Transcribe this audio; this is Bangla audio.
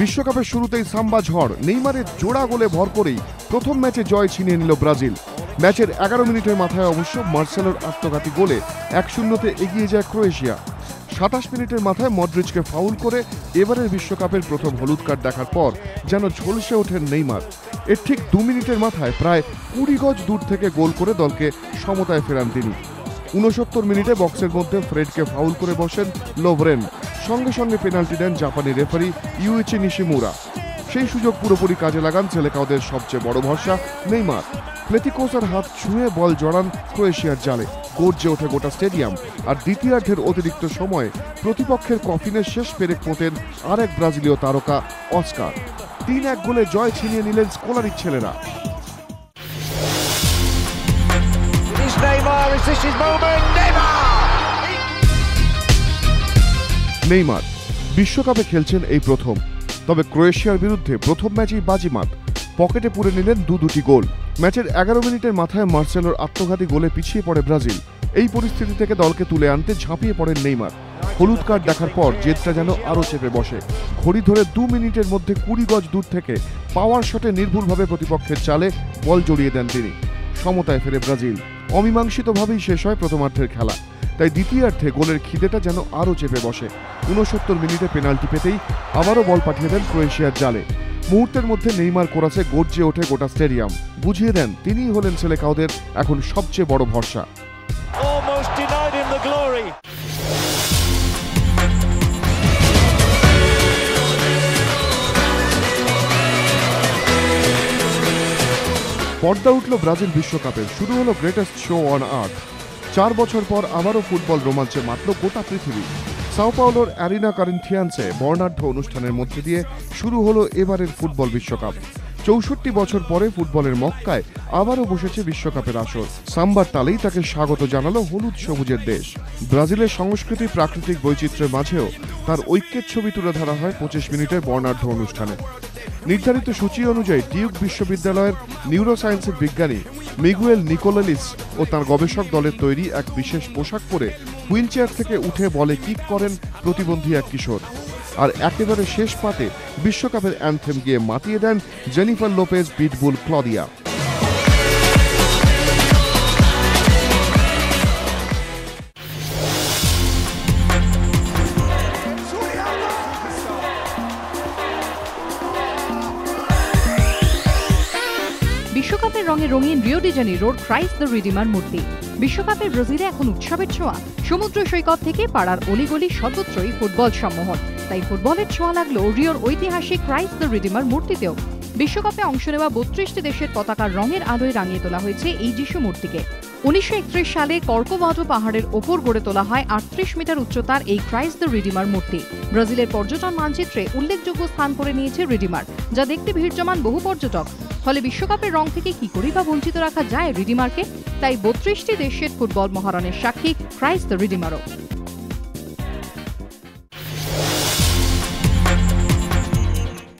বিশ্বকাপের শুরুতেই সাম্বা ঝড়। নেইমারের জোড়া গোলে ভর করেই প্রথম ম্যাচে জয় ছিনিয়ে নিল ব্রাজিল। ম্যাচের এগারো মিনিটের মাথায় অবশ্য মার্সেলোর আত্মঘাতী গোলে এক শূন্যতে এগিয়ে যায় ক্রোয়েশিয়া। সাতাশ মিনিটের মাথায় মডরিচকে ফাউল করে এবারের বিশ্বকাপের প্রথম হলুদ কার্ড দেখার পর যেন ঝলসে ওঠেন নেইমার। এর ঠিক দু মিনিটের মাথায় প্রায় কুড়ি গজ দূর থেকে গোল করে দলকে সমতায় ফেরান তিনি। উনসত্তর মিনিটে বক্সের মধ্যে ফ্রেডকে ফাউল করে বসেন লোভরেন। সঙ্গে সঙ্গে পেনাল্টি দেন জাপানি রেফারি ইউইচি নিশিমুরা সেই সুযোগ পুরোপুরি কাজে লাগান সেলেকাওদের সবচেয়ে বড় ভরসা নেইমার প্লেতিকোসার হাত ছুঁয়ে বল জড়ান ক্রোয়েশিয়ার জালে গর্জে ওঠে গোটা স্টেডিয়াম আর দ্বিতীয়ার্ধের অতিরিক্ত সময়ে প্রতিপক্ষের কফিনের শেষ পেরেক পোতেন আরেক ব্রাজিলীয় তারকা অস্কার তিন এক গোলে জয় ছিনিয়ে নিলেন স্কোলারির ছেলেরা Neymar, his moment? Neymar! Neymar. বিশ্বকাপে খেলছেন এই প্রথম। তবে ক্রোয়েশিয়ার বিরুদ্ধে প্রথম ম্যাচেই বাজিমাত। পকেটে পুরে নিলেন দু দুটি গোল। ম্যাচের এগারো মিনিটের মাথায় মার্সেলোর আত্মঘাতী গোলে পিছিয়ে পড়ে ব্রাজিল। এই পরিস্থিতি থেকে দলকে তুলে আনতে ঝাঁপিয়ে পড়েন নেইমার। হলুদ কার্ড দেখার পর জেদটা যেন আরও চেপে বসে। ঘড়ি ধরে দু মিনিটের মধ্যে কুড়ি গজ দূর থেকে পাওয়ার শটে নির্ভুলভাবে প্রতিপক্ষের চালে বল জড়িয়ে দেন তিনি। সমতায় ফেরে ব্রাজিল। অমীমাংসিতভাবেই শেষ হয় প্রথমার্ধের খেলা। তাই দ্বিতীয়ার্ধে গোলের খিদেটা যেন আরও চেপে বসে। উনসত্তর মিনিটে পেনাল্টি পেতেই আবারও বল পাঠিয়ে দেন ক্রোয়েশিয়ার জালে। মুহূর্তের মধ্যে নেইমার কোরাসে গর্জে ওঠে গোটা স্টেডিয়াম। বুঝিয়ে দেন তিনিই হলেন সেলেকাওদের এখন সবচেয়ে বড় ভরসা. পর্দা উঠল ব্রাজিল বিশ্বকাপের। শুরু হলো গ্রেটেস্ট শো অন আর্থ চার বছর পর আবারও ফুটবল রোমাঞ্চে মাত্র গোটা পৃথিবী। সাও পাওলোর অ্যারিনা কারিন্থিয়ান্সে বর্ণাঢ্য অনুষ্ঠানের মধ্যে দিয়ে শুরু হলো এবারের ফুটবল বিশ্বকাপ। চৌষট্টি বছর পরে ফুটবলের মক্কায় আবারও বসেছে বিশ্বকাপের আসর। সাম্বার তালেই তাকে স্বাগত জানালো হলুদ সবুজের দেশ। ব্রাজিলের সংস্কৃতি প্রাকৃতিক বৈচিত্র্যের মাঝেও তার ঐক্যের ছবি তুলে ধরা হয় পঁচিশ মিনিটের বর্ণাঢ্য অনুষ্ঠানে। নির্ধারিত সূচি অনুযায়ী ডিউক বিশ্ববিদ্যালয়ের নিউরোসায়েন্সের বিজ্ঞানী মিগুয়েল নিকোলেলিস ও তার গবেষক দলের তৈরি এক বিশেষ পোশাক পরে হুইল থেকে উঠে বলে কিক করেন প্রতিবন্ধী এক কিশোর। আর একেবারে শেষ পাতে বিশ্বকাপের অ্যান্থেম গিয়ে মাতিয়ে দেন জেনিফার লোপেজ বিটবুল ক্লদিয়া। বিশ্বকাপের রঙে রঙিন রিও ডিজানি রোড ক্রাইস্ট দ্য রিডিমার মূর্তি। বিশ্বকাপের ব্রাজিলে এখন উৎসবের ছোঁয়া। সমুদ্র সৈকত থেকে পাড়ার অলিগলি সর্বত্রই ফুটবল সম্মোহন। তাই ফুটবলের ছোঁয়া লাগল রিওর ঐতিহাসিক ক্রাইস্ট দ্য রিডিমার মূর্তিতেও বিশ্বকাপে অংশ নেওয়া বত্রিশটি দেশের পতাকার রঙের আলোয় রাঙিয়ে তোলা হয়েছে এই যিশু মূর্তিকে। উনিশশো একত্রিশ সালে কর্কোভাডো পাহাড়ের ওপর গড়ে তোলা হয় আটত্রিশ মিটার উচ্চতার এই ক্রাইস্ট দ্য রিডিমার মূর্তি। ব্রাজিলের পর্যটন মানচিত্রে উল্লেখযোগ্য স্থান করে নিয়েছে রিডিমার, যা দেখতে ভিড় জমান বহু পর্যটক। ফলে বিশ্বকাপের রং থেকে কি করেই বা বঞ্চিত রাখা যায় রিডিমারকে? তাই বত্রিশটি দেশের ফুটবল মহারণের সাক্ষী ক্রাইস্ট দ্য রিডিমারও।